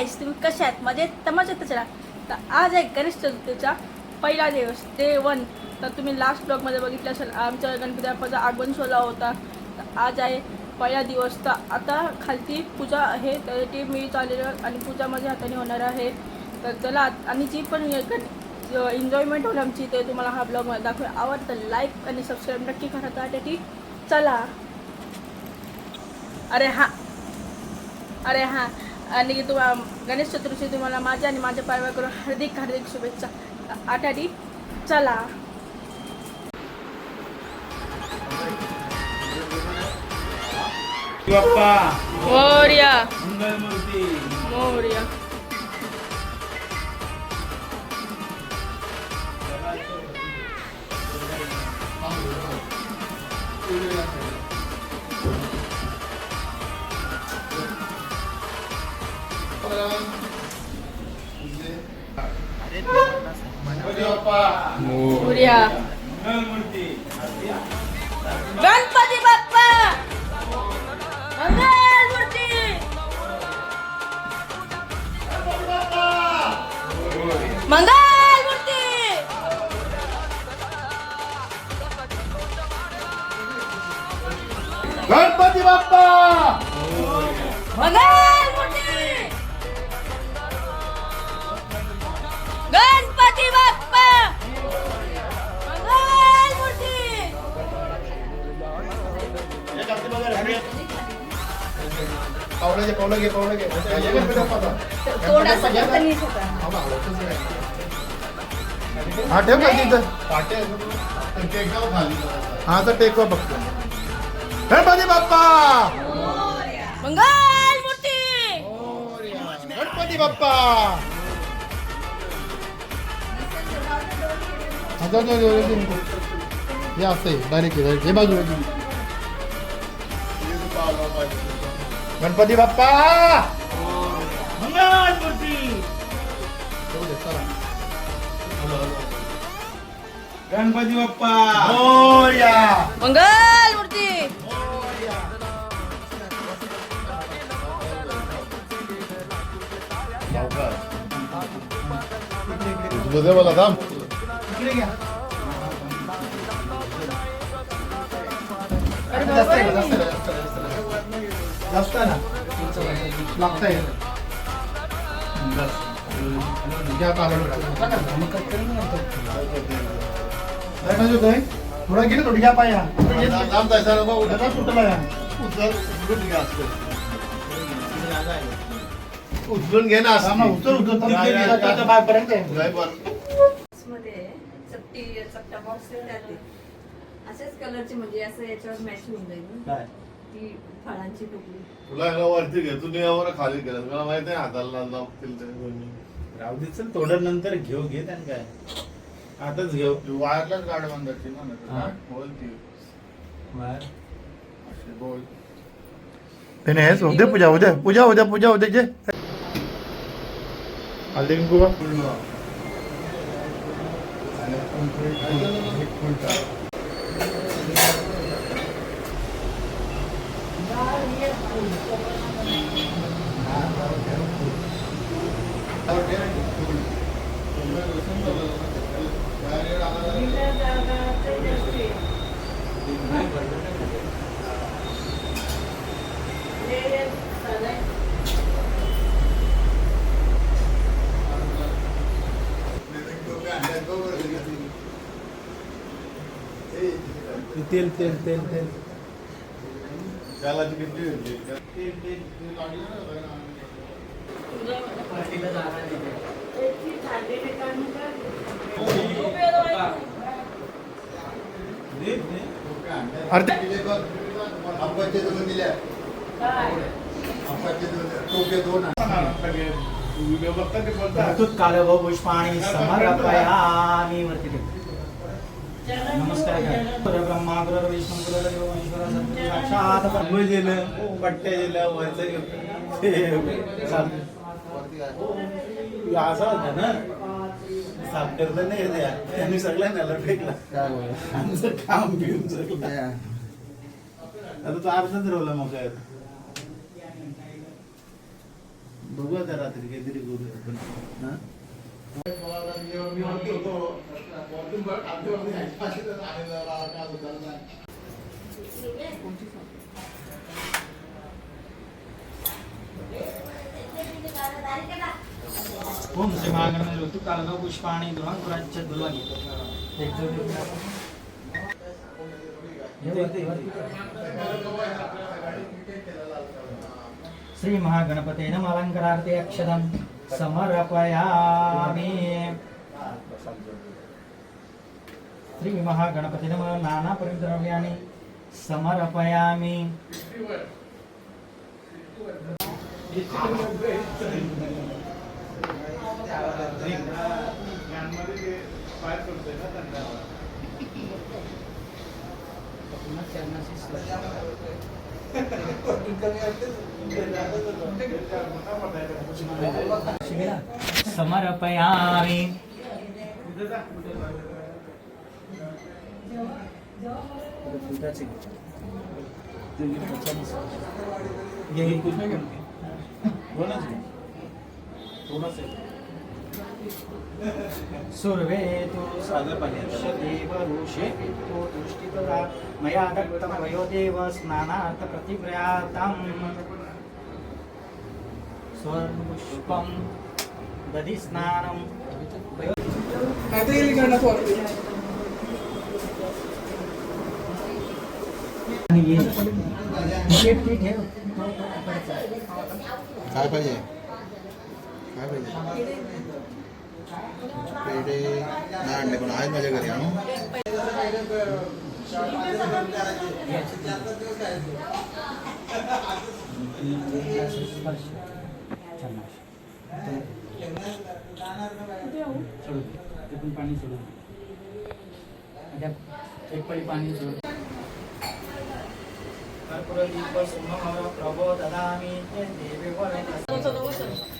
गाईस तुम्ही कशा आहेत? मजेत? तमाशात चला. तर आज आहे गणेश चतुर्थीचा पहिला दिवस डे वन तर तुम्ही लास्ट ब्लॉगमध्ये बघितलं असेल आमच्या गणपती बाप्पाचा आगमन सोहळा होता. तर आज आहे पहिला दिवस. तर आता खालती पूजा आहे तर ती मी चाललेलं आणि पूजा माझ्या हाताने होणार आहे. तर चला आणि जी पण एन्जॉयमेंट होईल आमची ते तुम्हाला हा ब्लॉग दाखवेल. आवडतं लाईक आणि सबस्क्राईब नक्की करा. त्यासाठी चला. अरे हां. अरे हां. आणि तुम्हा गणेश चतुर्थी तुम्हाला माझ्या आणि माझ्या पायव्याकडून हार्दिक हार्दिक शुभेच्छा. आठाडी चला. मोर्या. मोर्या. गणपती बाप्पा गणपती बाप्पा! मंगलमूर्ती गणपती बाप्पा! मंगलमूर्ती पावलं घे पावलं घे पावलं घे. नीट होता. हा ठेव का तिथं? हा तर टेकवा बघतो. गणपती बाप्पा! मंगलमूर्ती गणपती बाप्पा! हा, जाऊ, जाऊ, जाऊ, जाऊ. हे असते डायरेक्ट हे बाजू बाजू. गणपती बाप्पा. गणपती बाप्पा मोरया मंगलमूर्ती तुझं दे मला थांब इकडे घ्या जास्त आहे का? जास्त आहे का? जास्त आहे, जास्त आहे. जास्त आहे ना लागतंय घ्या काढून टाका. काय पाहिजे होतंय? थोडा गेलं थोडी घ्या पाया लांब जायचं नको उठा. त्याचा सुटला या. उचल उचलून घे असं. उचलून घे ना हा, मग उचल, उचल. अशाच कलरची म्हणजे असं याच्यावर मॅच होऊन जाईल ना. ती फळांची टोपली तुला याला वरती घे तू यावर खाली केलं. तुला माहीत आहे हाताला ते राहू दे चल थोडं नंतर घेऊ घे त्यानं काय? आताच घेऊ. तू वायरलाच गाड बांधायची ना नाही तर हा. बोल ती अशी बोल. त्याने हेच उद्या पूजा उद्या पूजा उद्या पूजा उद्या जे. हल्दी कुंकू बा. तेल त्याला ती किती होती? ते- ते- ते लागलं बघ. आंब्याचे दोन दिल्या. कालव पुष्पाणी समर्पयामी. नमस्कार करा. परब्रह्मा गुरुर् विष्णू गुरुर्देव महेश्वरा सद्गुरू साक्षात दिलं वरचं घेऊन. असं होतं ना. साफ करता नाही येत यार. त्यांनी सगळं नेलं फेकला. आमचं काम घेऊन सगळं. आता तो अर्धच रोवला मग काय? बघू आता रात्री काहीतरी करू आपण. हा? होतो वरतून बघ, खालतीवरती जायचं. आणि जरा काय होतं नाही. ओम श्री महागणपती ऋतू कालगाव पुष्पाणी दुरांकुराच्या दुर्वाणी एक श्री महागणपते नमलंकरार्थे अक्षदम समर्पयामि श्री महागणपते नम नाना परिद्रव्याने समर्पयामि ज्ञानमध्ये ते बाहेर पडतंय ना त्यांना. मोठा पडायला. समर्पयामि कोणाच आहे? कोणाच आहे? सुर्वे तु सदपनिषदेवरुषे तो दृष्टितरा मया दत्तं वयोदेव स्नानार्थ प्रतिप्रयाताम् स्वर्णपुष्पं दधि स्नानं. काय पाहिजे काय पाहिजे पेढे नाही आणले पण आहेत माझ्या घरी आणू स्पर्श. छान. सोडू दे. ते पण पाणी सोडू दे. आता एक पळी पाणी सोडू दे. कर्पूरदीपसुमः प्रभो ददामि ते देवे वरदस्मै.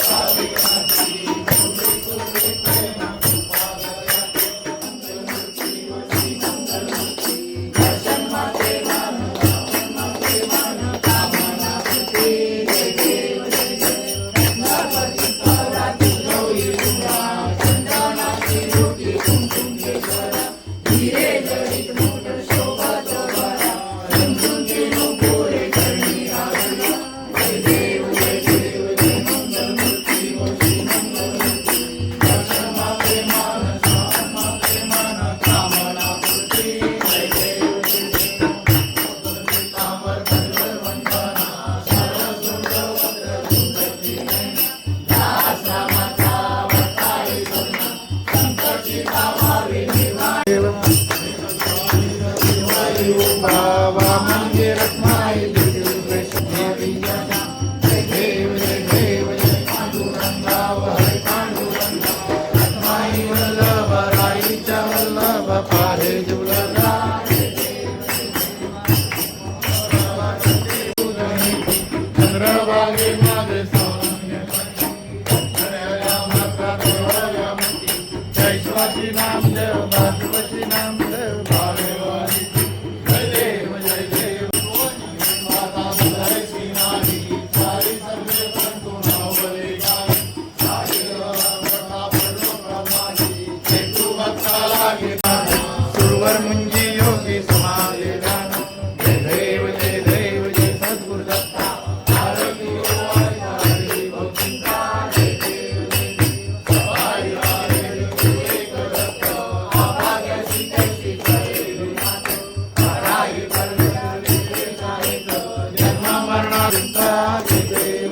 आज दिसला मिठाई का सुरवर Santa Videira.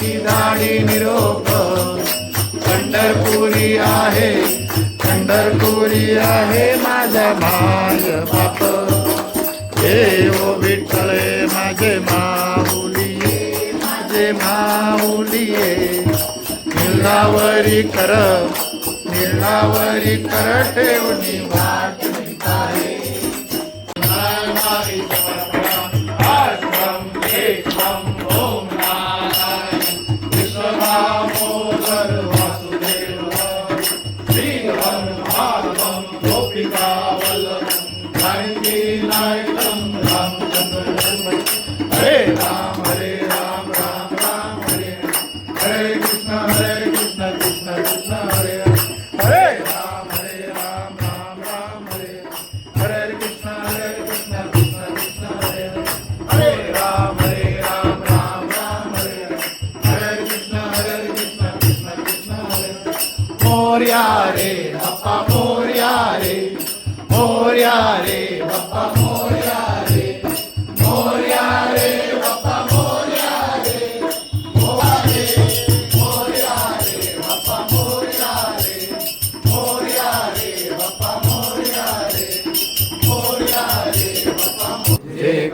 ती दाढी निरोप. पंढरपुरी आहे पंढरपुरी आहे माझा माल बाप. हे ओ विठ्ठले माझे माऊली माझे माऊली निर्लावरी कर निर्लावरी कर ठेवणी वाट night, night.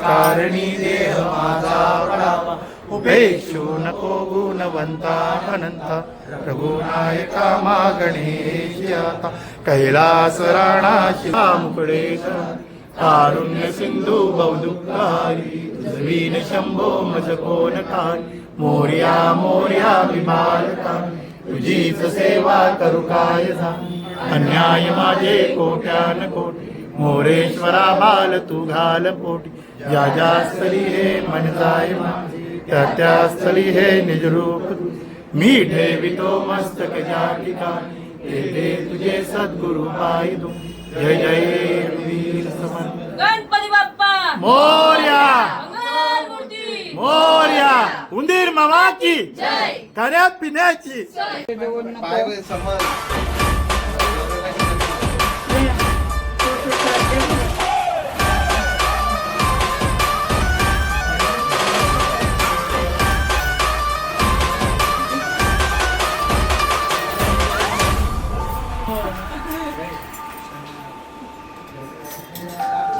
कारणी देह माझा पडावा. उपेक्षो नको गुणवंता अनंत. रघुनायका मागणे आता. कैलास राणा शिवा मुकडे कारुण्य सिंधू बहुदुःखारी जमीन शंभो मज कोण काय मोर्या मोर्या विमालका तुझीच सेवा करू काय अन्याय माझे कोट्यान कोटी. मोरेश्वरा बाल तू घाल पोटी. या ज्या स्थली हे मन जाय त्या त्या स्थली हे निज रूप तू. मी ठेवितो मस्तक ज्या ठिकाणी तेथे तुझे सद्गुरु पाय दू जय जय वीर समर्थ गणपती बाप्पा। मोर्या। मोर्या। उंदीर मामा की। खाण्या पिण्याची पाय रे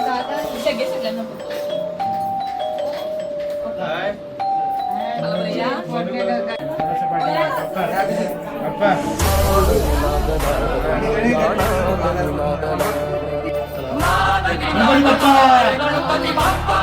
समज सगळे सगळ्यांना. गणपती बाप्पा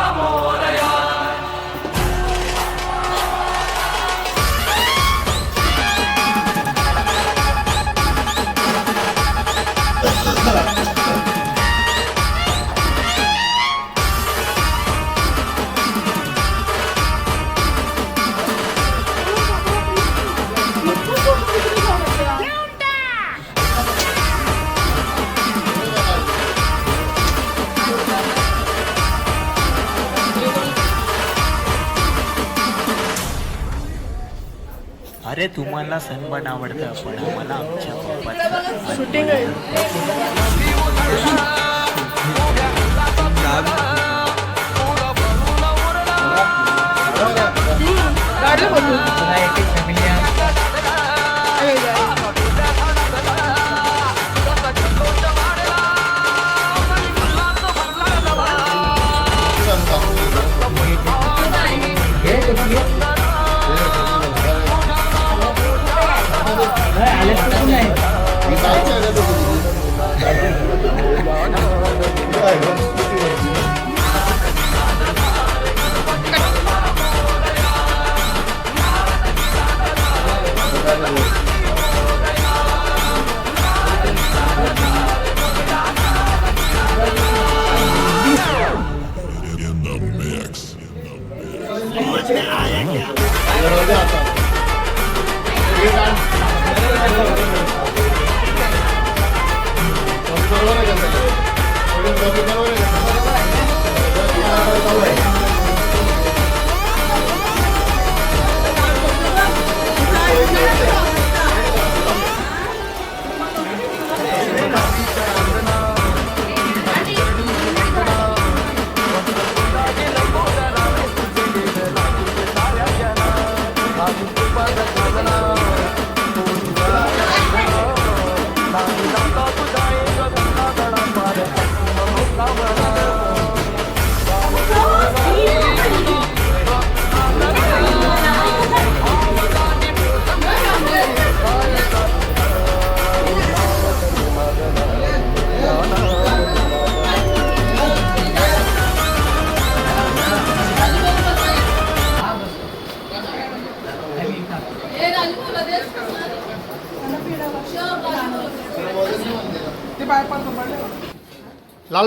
अरे तुम्हाला सनबर्न आवडतं पण आम्हाला आमच्या शूटिंग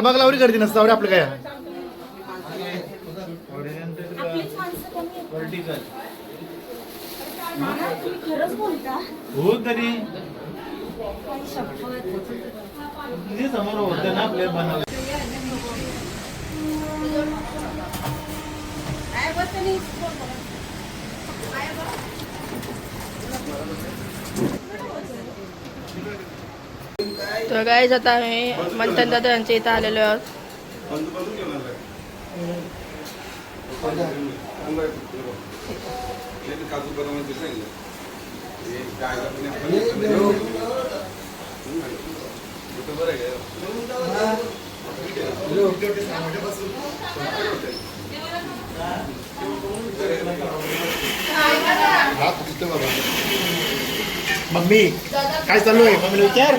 लालबागला वरी गर्दी नसतं आपलं काय? व्हर्टिकल खरंच बोलता? हो तरी. तुझे समोर होतं ना आपल्या बनवलं तर काय आता आम्ही मंथन दादा यांच्या इथं आलेलो आहोत. मम्मी काय चालू आहे? मम्मीला विचार.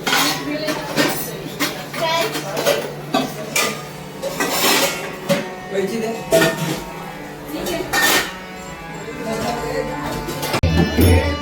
काय चालू आहे हा? पैसे